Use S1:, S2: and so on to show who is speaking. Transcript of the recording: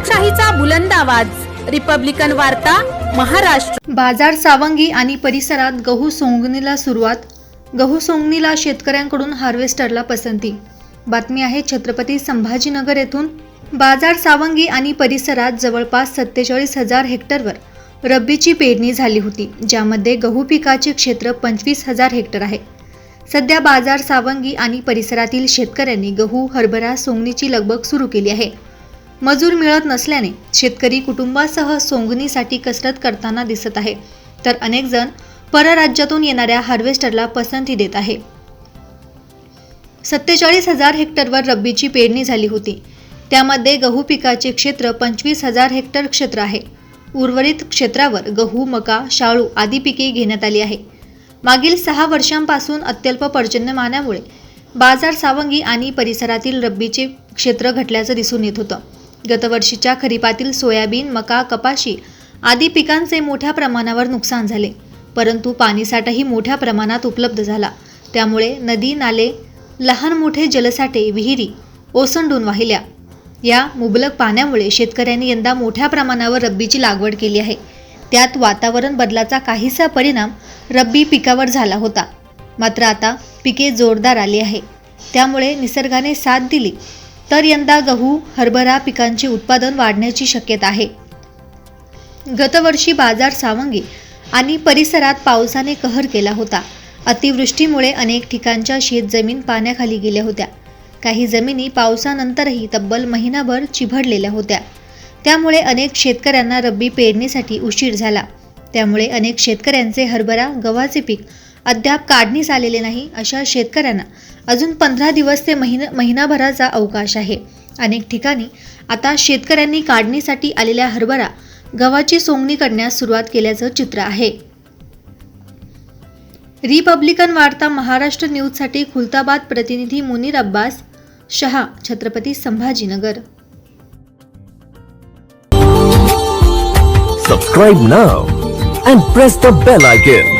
S1: लोकशाहीचा बुलंद आवाज. रिपब्लिकन वार्ता महाराष्ट्र.
S2: बाजार सावंगी आणि परिसरात गहू सोंगणीला सुरुवात. गहू सोंगणीला शेतकऱ्यांकडून हार्वेस्टरला पसंती. बातमी आहे छत्रपती संभाजीनगर येथून. बाजार सावंगी आणि परिसरात जवळपास सत्तेचाळीस हजार हेक्टरवर रब्बीची पेरणी झाली होती ज्यामध्ये गहू पिकाचे क्षेत्र पंचवीस हजार हेक्टर आहे. सध्या बाजार सावंगी आणि परिसरातील शेतकऱ्यांनी गहू हरभरा सोंगणीची लगबग सुरू केली आहे. मजूर मिळत नसल्याने शेतकरी कुटुंबासह सोंगणीसाठी कसरत करताना दिसत आहे. तर अनेक जण परराज्यातून येणाऱ्या हार्वेस्टरला पसंती देत आहे. सत्तेचाळीस हजार हेक्टरवर रब्बीची पेरणी झाली होती. त्यामध्ये गहू पिकाचे क्षेत्र पंचवीस हजार हेक्टर क्षेत्र आहे. उर्वरित क्षेत्रावर गहू मका शाळू आदी पिके घेण्यात आली आहे. मागील सहा वर्षांपासून अत्यल्प पर्जन्यमानामुळे बाजार सावंगी आणि परिसरातील रब्बीचे क्षेत्र घटल्याचं दिसून येत होतं. गतवर्षीच्या खरीपातील सोयाबीन मका कपाशी आदी पिकांचे मोठ्या प्रमाणावर नुकसान झाले. परंतु पाणीसाठाही मोठ्या प्रमाणात उपलब्ध झाला. त्यामुळे नदी नाले लहान मोठे जलसाठे विहिरी ओसंडून वाहिल्या. या मुबलक पाण्यामुळे शेतकऱ्यांनी यंदा मोठ्या प्रमाणावर रब्बीची लागवड केली आहे. त्यात वातावरण बदलाचा काहीसा परिणाम रब्बी पिकावर झाला होता. मात्र आता पिके जोरदार आली आहे. त्यामुळे निसर्गाने साथ दिली. तर यंदा गहू हरभरा पिकांचे उत्पादन वाढण्याची शक्यता आहे. गतवर्षी बाजार सावंगी आणि परिसरात पावसाने कहर केला होता. अतिवृष्टीमुळे अनेक ठिकाणच्या शेतजमीन पाण्याखाली गेल्या होत्या. काही जमिनी पावसानंतरही तब्बल महिनाभर चिभडलेल्या होत्या. त्यामुळे अनेक शेतकऱ्यांना रब्बी पेरणीसाठी उशीर झाला. त्यामुळे अनेक शेतकऱ्यांचे हरभरा गव्हाचे पीक अद्याप काढणीस आलेले नाही अशा शेतकऱ्यांना अजून पंधरा दिवस ते महिना महिनाभराचा अवकाश आहे. अनेक ठिकाणी आता शेतकऱ्यांनी काढणीसाठी आलेल्या हरभरा गव्हाची सोंगणी करण्यास सुरुवात केल्याचं चित्र आहे. रिपब्लिकन वार्ता महाराष्ट्र न्यूजसाठी खुलताबाद प्रतिनिधी Munir Abbas Shah Chhatrapati Sambhajinagar.
S3: Subscribe now and press the bell icon.